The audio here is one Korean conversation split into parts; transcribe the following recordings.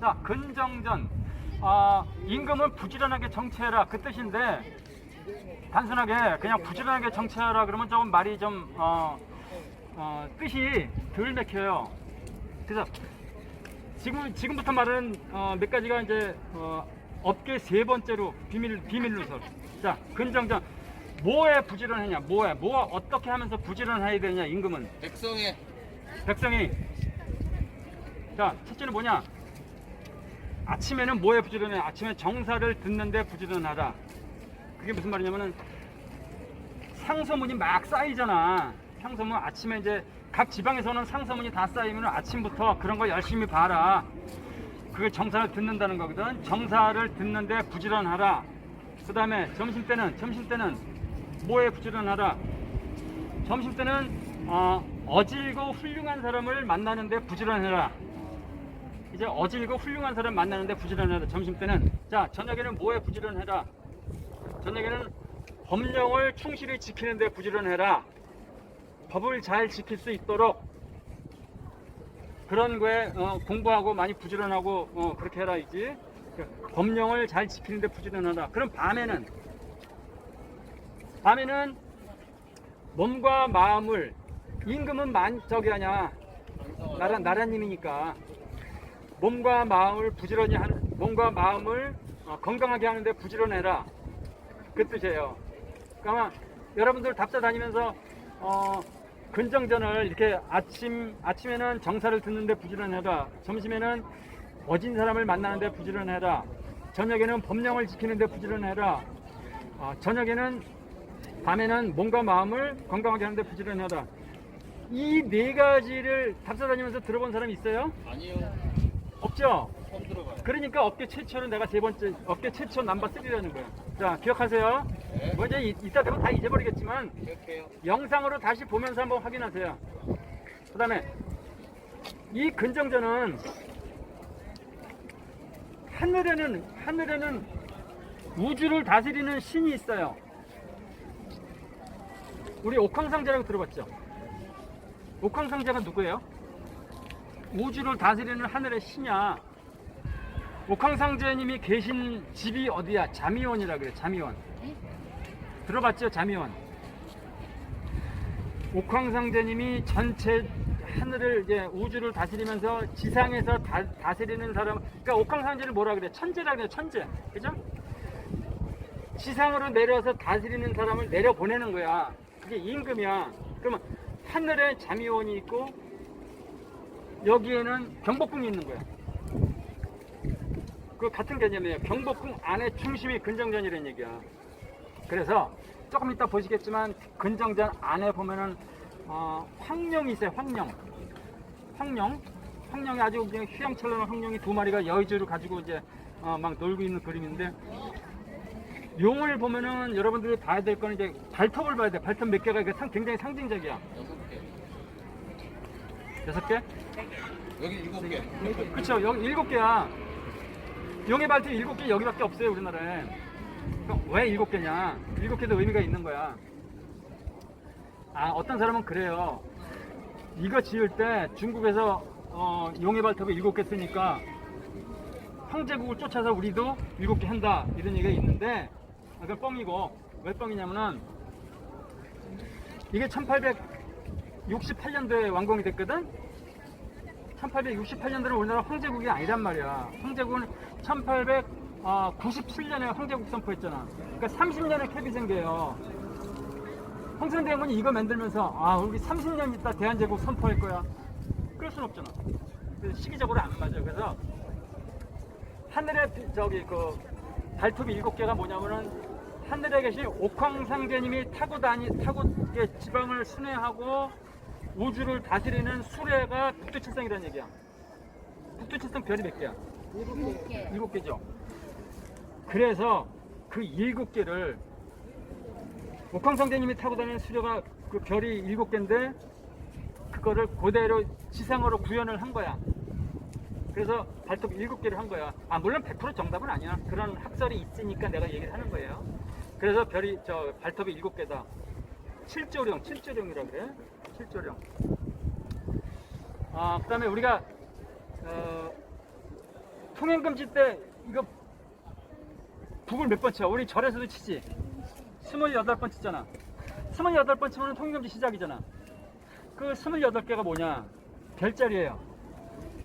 자, 근정전. 아, 임금은 부지런하게 정치해라. 그 뜻인데, 단순하게 그냥 부지런하게 정치해라. 그러면 조금 말이 좀, 어, 어, 뜻이 덜 맥혀요. 그래서 지금, 지금부터 말은 어, 몇 가지가 이제, 어, 업계 세 번째로 비밀, 비밀 누설. 자, 근정전. 뭐에 부지런하냐? 뭐에? 뭐 어떻게 하면서 부지런해야 되냐? 임금은. 백성의 백성이 자 첫째는 뭐냐 아침에는 뭐에 부지런해? 아침에 정사를 듣는데 부지런하다. 그게 무슨 말이냐면은 상소문이 막 쌓이잖아. 상소문 아침에 이제 각 지방에서는 상소문이 다 쌓이면 아침부터 그런 거 열심히 봐라. 그게 정사를 듣는다는 거거든. 정사를 듣는데 부지런하라. 그 다음에 점심 때는 점심 때는 뭐에 부지런하라? 점심 때는 어, 어질고 훌륭한 사람을 만나는데 부지런해라. 이제 어질고 훌륭한 사람 만나는데 부지런해라. 점심 때는 자 저녁에는 뭐에 부지런해라. 저녁에는 법령을 충실히 지키는데 부지런해라. 법을 잘 지킬 수 있도록 그런 거에 어, 공부하고 많이 부지런하고 어, 그렇게 해라 이지. 그 법령을 잘 지키는데 부지런하라. 그럼 밤에는 밤에는 몸과 마음을 임금은 만 저기 하냐 나라 나라님이니까 몸과 마음을 부지런히 하는 몸과 마음을 어, 건강하게 하는데 부지런해라 그 뜻이에요. 그러니까 여러분들 답사 다니면서 어, 근정전을 이렇게 아침 아침에는 정사를 듣는데 부지런해라 점심에는 어진 사람을 만나는데 부지런해라 저녁에는 법령을 지키는데 부지런해라 어, 저녁에는 밤에는 몸과 마음을 건강하게 하는데 부지런하다. 이 네 가지를 답사 다니면서 들어본 사람 있어요? 아니요 없죠? 그러니까 업계 최초로 내가 세 번째 업계 최초 넘버 3라는 거예요. 자, 기억하세요. 네. 뭐 이제 이- 이따 되면 다 잊어버리겠지만. 영상으로 다시 보면서 한번 확인하세요. 그다음에 이 근정전은 하늘에는 하늘에는 우주를 다스리는 신이 있어요. 우리 옥황상제라고 들어봤죠? 옥황상제가 누구예요? 우주를 다스리는 하늘의 신이야. 옥황상제님이 계신 집이 어디야? 자미원이라 그래. 자미원. 들어봤죠? 자미원. 옥황상제님이 전체 하늘을 이제 우주를 다스리면서 지상에서 다, 다스리는 사람. 그러니까 옥황상제를 뭐라 그래? 천재라 그래. 천재. 그죠? 지상으로 내려서 다스리는 사람을 내려 보내는 거야. 그게 임금이야. 그러면 하늘에 자미원이 있고 여기에는 경복궁이 있는 거야. 그 같은 개념이에요. 경복궁 안에 중심이 근정전이라는 얘기야. 그래서 조금 이따 보시겠지만 근정전 안에 보면은 어, 황령이 있어요. 황령. 황령. 황령이 아주 그냥 휘황찬란한 황령이 두 마리가 여의주를 가지고 이제 어, 막 놀고 있는 그림인데 용을 보면은 여러분들이 봐야 될 거는 이제 발톱을 봐야 돼. 발톱 몇 개가 이게 상- 굉장히 상징적이야. 여섯 개. 여섯 개? 여기 일곱 개. 그쵸. 여기 일곱 개야. 용의 발톱 일곱 개 여기밖에 없어요 우리나라에. 왜 일곱 개냐? 일곱 개도 의미가 있는 거야. 아 어떤 사람은 그래요. 이거 지을 때 중국에서 어, 용의 발톱을 일곱 개 쓰니까 황제국을 쫓아서 우리도 일곱 개 한다 이런 얘기가 있는데 아, 그건 뻥이고 왜 뻥이냐면은 이게 1868년도에 완공이 됐거든. 1868년도는 우리나라 황제국이 아니란 말이야. 황제국은 1897년에 황제국 선포했잖아. 그러니까 30년의 캡이 생겨요. 홍선대원이 이거 만들면서 아 우리 30년 있다 대한제국 선포할 거야. 그럴 순 없잖아. 그래서 시기적으로 안 맞아. 그래서 하늘에 비- 저기 그 발톱이 일곱 개가 뭐냐면은 하늘에 계신 옥황상제님이 타고 다니 타고 지방을 순회하고 우주를 다스리는 수레가 북두칠성이라는 얘기야. 북두칠성 별이 몇 개야? 일곱 개. 일곱 개죠. 그래서 그 일곱 개를 옥황상제님이 타고 다니는 수레가 그 별이 일곱 개인데 그거를 그대로 지상으로 구현을 한 거야. 그래서 발톱 일곱 개를 한 거야. 아 물론 100% 정답은 아니야. 그런 학설이 있으니까 내가 얘기를 하는 거예요. 그래서 별이 저 발톱이 일곱 개다. 칠조령, 칠조령이라 그래. 칠조령. 아 그 다음에 우리가 어, 통행금지 때 이거 북을 몇 번 쳐? 우리 절에서도 치지. 28번 치잖아. 28번 치면 통행금지 시작이잖아. 그 28개가 뭐냐? 별자리예요.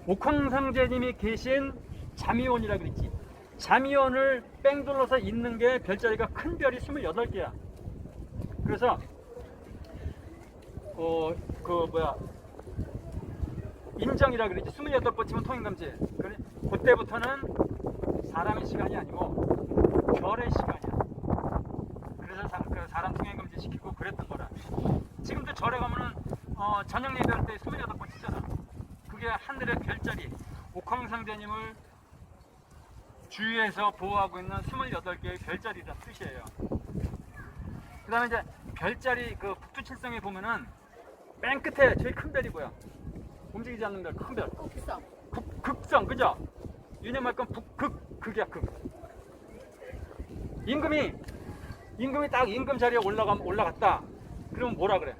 옥황상제님이 계신 잠이원이라 그랬지. 잠이원을 뺑 둘러서 있는 게 별자리가 큰 별이 28개야. 그래서 어그 뭐야 인정이라 그랬지. 28번 치면 통행금지. 그래 그때부터는 사람의 시간이 아니고 별의 시간이야. 그래서 사, 그 사람 통행금지 시키고 그랬던 거라. 지금도 절에 가면은 어, 저녁 예배할 때 28번 치잖아. 그게 하늘의 별자리 옥황상제님을 주위에서 보호하고 있는 28개의 별자리다 뜻이에요. 그 다음에 이제 별자리 그 북두칠성에 보면은 맨 끝에 제일 큰 별이고요. 움직이지 않는 별, 큰 별. 곡성. 극, 극성, 그죠? 유념할 건 북, 극, 극이야, 극. 임금이, 임금이 딱 임금 자리에 올라가, 올라갔다. 그러면 뭐라 그래?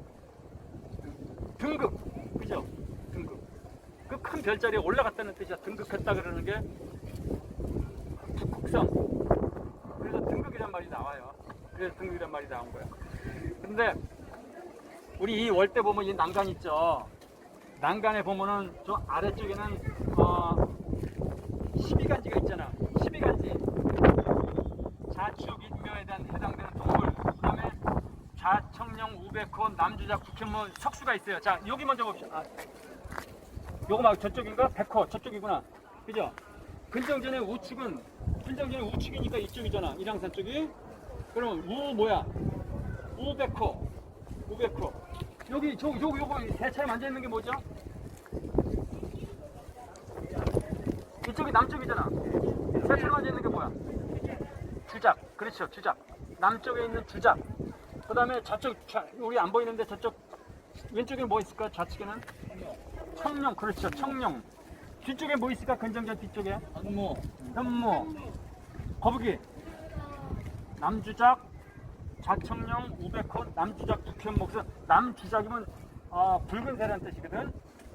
등극, 그죠? 등극. 그큰 별자리에 올라갔다는 뜻이야. 등극했다 그러는 게 북극성. 그래서 등극이란 말이 나와요. 그래서 등극이란 말이 나온 거야. 근데 우리 이 월대 보면 이 난간 있죠. 난간에 보면은 저 아래쪽에는 어 12간지가 있잖아. 12간지. 자축 인묘에 대한 해당되는 동물. 그다음에 좌청령 우백호 남주작 국현무 석수가 있어요. 자 여기 먼저 봅시다. 아, 요거 막 저쪽인가? 백호 저쪽이구나. 그죠? 근정전의 우측은 근정전의 우측이니까 이쪽이잖아. 일양산 쪽이. 그러면 우 뭐야? 우백호. 우백호. 여기 저 요거 요거 대차에 앉아 있는 게 뭐죠? 이쪽이 남쪽이잖아. 대차에 앉아 있는 게 뭐야? 주작. 그렇죠. 주작. 남쪽에 있는 주작. 그다음에 저쪽 좌- 우리 안 보이는데 저쪽 왼쪽에 뭐 있을까? 좌측에는 청룡. 그렇죠. 청룡. 뒤쪽에 뭐 있을까? 근정전 뒤쪽에 한모 현무. 거북이. 남주작. 좌청령, 우백호, 남주작, 북현목. 그래서 남주작이면 어, 붉은 새라는 뜻이거든.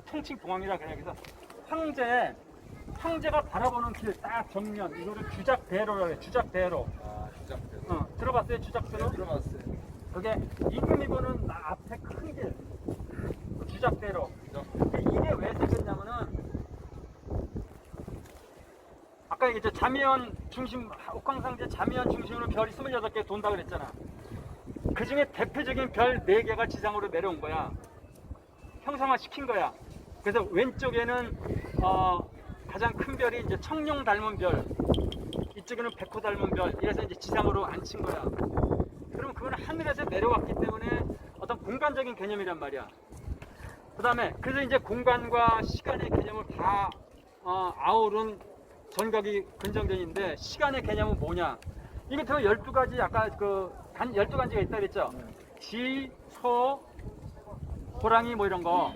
통칭 동왕이라 그래. 그래서 황제, 황제가 바라보는 길 딱 정면 이거를 주작대로라 그래. 주작대로. 아 시작 어, 들어봤어요? 주작대로? 들어갔어요 그게 임금이고는 나 앞에 큰 길. 주작대로. 근데 이게 왜 생겼냐면은 아까 얘기했죠 자미연 중심 옥황상제 자미연 중심으로 별이 28개 돈다 그랬잖아 그 중에 대표적인 별 4개가 지상으로 내려온 거야. 형상화 시킨 거야. 그래서 왼쪽에는 어, 가장 큰 별이 이제 청룡 닮은 별 이쪽에는 백호 닮은 별 이래서 이제 지상으로 앉힌 거야. 그럼 그건 하늘에서 내려왔기 때문에 어떤 공간적인 개념이란 말이야. 그 다음에 그래서 이제 공간과 시간의 개념을 다 어, 아우른 전각이 근정전인데 시간의 개념은 뭐냐 이게 더 12가지 아까 그 간, 12가지가 있다 그랬죠? 지, 소, 호랑이 뭐 이런 거.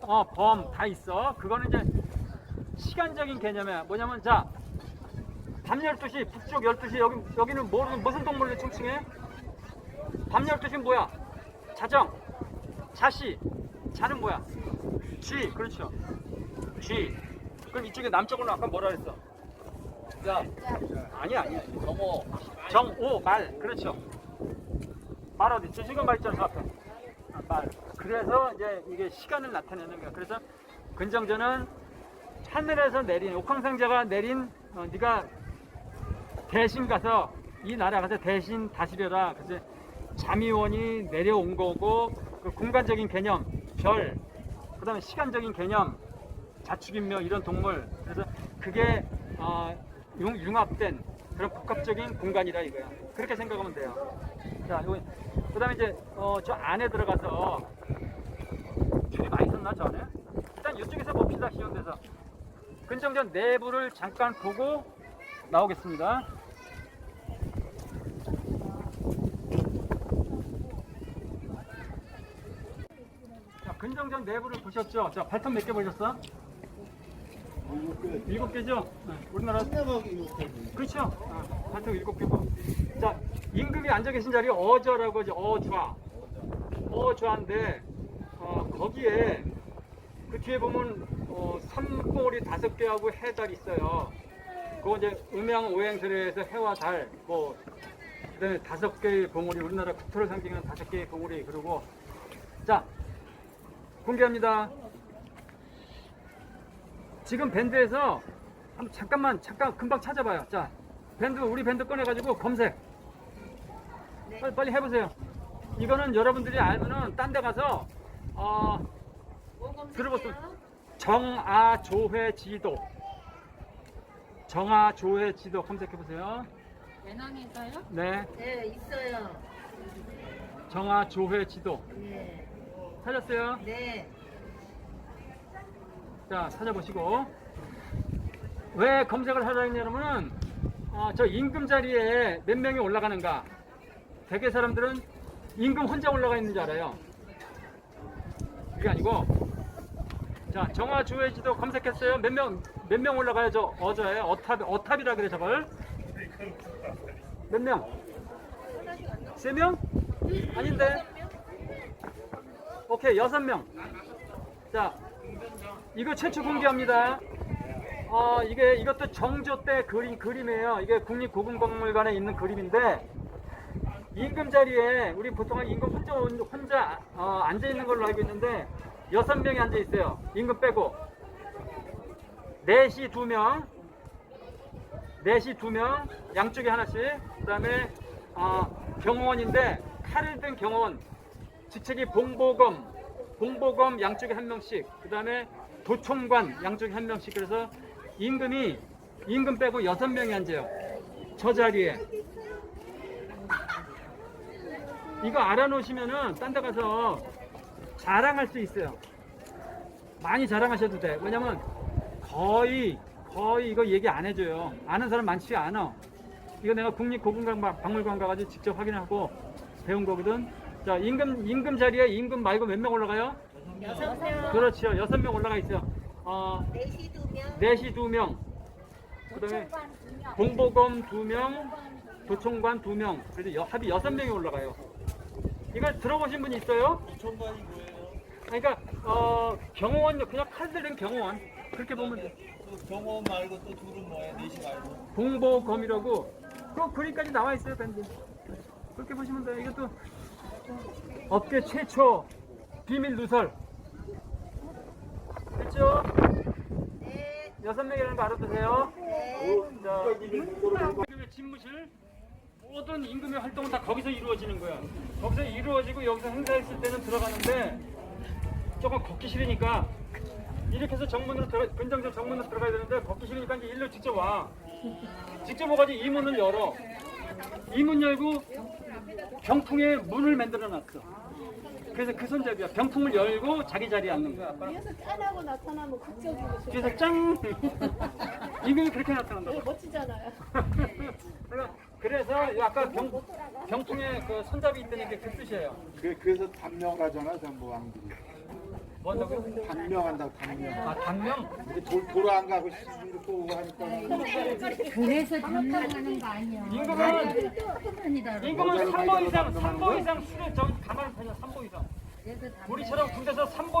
어, 범 다 있어. 그거는 이제 시간적인 개념이야. 뭐냐면 자 밤 12시 북쪽 12시 여기, 여기는 뭐, 무슨 동물로 칭칭해? 밤 12시는 뭐야? 자정 자시 자는 뭐야? 쥐. 그렇죠. 쥐. 그럼 이쪽에 남쪽으로 아까 뭐라 그랬어? 자. 아니야 아니야. 정호 정오 말. 그렇죠. 말 어디 있지? 지금 말 있잖아 저 앞에 아, 말. 그래서 이제 이게 시간을 나타내는 거야. 그래서 근정전은 하늘에서 내린 옥황상제가 내린 어, 네가 대신 가서 이 나라 가서 대신 다스려라 그래서 잠이원이 내려온 거고 그 공간적인 개념 별 그다음에 시간적인 개념 자축인묘 이런 동물. 그래서 그게 어, 융, 융합된 그런 복합적인 공간이다 이거야. 그렇게 생각하면 돼요. 자 여기 그다음에 이제 어, 저 안에 들어가서 줄이 많이 섰나 저 안에? 일단 이쪽에서 봅시다 데서. 근정전 내부를 잠깐 보고 나오겠습니다. 자 근정전 내부를 보셨죠? 자 발톱 몇 개 보셨어? 일곱 개죠? 네, 우리나라 그렇죠. 아, 발톱 일곱 개고. 자, 임금이 앉아 계신 자리 어저라고 하죠. 어좌. 어좌인데 어, 거기에 그 뒤에 보면 어, 삼봉우리 다섯 개하고 해달 있어요. 그거 이제 음양 오행설에서 해와 달, 뭐 그다음에 다섯 개의 봉우리 우리나라 국토를 상징하는 다섯 개의 봉우리 그리고 자 공개합니다. 지금 밴드에서 한번 잠깐만 잠깐 금방 찾아봐요. 자 밴드 우리 밴드 꺼내가지고 검색 빨리, 빨리 해보세요. 이거는 여러분들이 알면은 딴 데 가서 어, 들어보세요. 정아 조회 지도 정아 조회 지도 검색해 보세요. 배낭에서요? 네 네, 있어요. 정아 조회 지도 네. 찾았어요? 네. 자 찾아보시고. 왜 검색을 하라 했냐면은 어, 저 임금 자리에 몇 명이 올라가는가. 대개 사람들은 임금 혼자 올라가 있는 줄 알아요. 그게 아니고 자 정화 주회지도 검색했어요. 몇 명 몇 명 올라가요 저 어저에 어탑 어탑이라 그래 저걸. 몇 명? 세 명? 아닌데? 오케이 여섯 명 자 이거 최초 공개합니다. 어, 이게 이것도 정조 때 그린 그림이에요. 이게 국립고궁박물관에 있는 그림인데 임금 자리에 우리 보통은 임금 혼자 혼자 어, 앉아 있는 걸로 알고 있는데 여섯 명이 앉아 있어요. 임금 빼고 넷이 두 명, 넷이 두 명, 양쪽에 하나씩. 그다음에 어, 경호원인데 칼을 든 경호원, 직책이 봉보검, 봉보검 양쪽에 한 명씩. 그 다음에 도총관 양쪽에 한 명씩. 그래서 임금이 임금 빼고 여섯 명이 앉아요. 저 자리에. 이거 알아놓으시면은 딴 데 가서 자랑할 수 있어요. 많이 자랑하셔도 돼. 왜냐면 거의 거의 이거 얘기 안 해줘요. 아는 사람 많지 않아. 이거 내가 국립고궁박물관 가가지고 직접 확인하고 배운 거거든. 자 임금 임금 자리에 임금 말고 몇 명 올라가요? 여섯 명. 그렇죠. 여섯 명 올라가 있어요. 어, 넷이 두 명. 넷이 두 명. 그다음에 공보검 두 명, 도총관 두 명. 그래서 여- 합이 여섯 명이 올라가요. 이걸 들어보신 분 있어요? 도청관이 뭐예요? 그러니까 어, 경호원 그냥 칼 들린 경호원 그렇게 보면 돼. 그 경호원 말고 또 둘은 뭐예요? 넷이 말고. 공보검이라고 그 글까지 나와 있어요 밴드. 그렇게 보시면 돼요. 이것도 업계 최초 비밀 누설. 됐죠? 네. 여섯 명이라는 거 알아두세요. 네. 자, 임금의 집무실 모든 임금의 활동은 다 거기서 이루어지는 거야. 거기서 이루어지고 여기서 행사했을 때는 들어가는데 조금 걷기 싫으니까 이렇게 해서 정문으로 들어가 근정전 정문으로 들어가야 되는데 걷기 싫으니까 이제 일로 직접 와. 직접 와가지고 이 문을 열어. 이 문 열고 병풍에 문을 만들어 놨어. 그래서 그 손잡이야. 병풍을 열고 자기 자리에 앉는 거야. 위에서 짠하고 나타나면 극적이고 좋아. 그래서 짱! 임금이 그렇게 나타난다고. 되게 멋지잖아요. 그래서 아까 병, 병풍에 그 손잡이 있다는 게 그 뜻이에요. 그, 그래서 단명을 하잖아 전부 왕들이 뭐 한다고요? 단명한다고 단명 아, 당명? 돌아 안 가고 오고 하니까 그래서 단명하는 거 아니야. 임금은, 아니다. 임금은 3보 이상, 3보 이상 술에 저기 가만히 타냐, 3보 이상. 그래서 우리처럼 군대에서 3보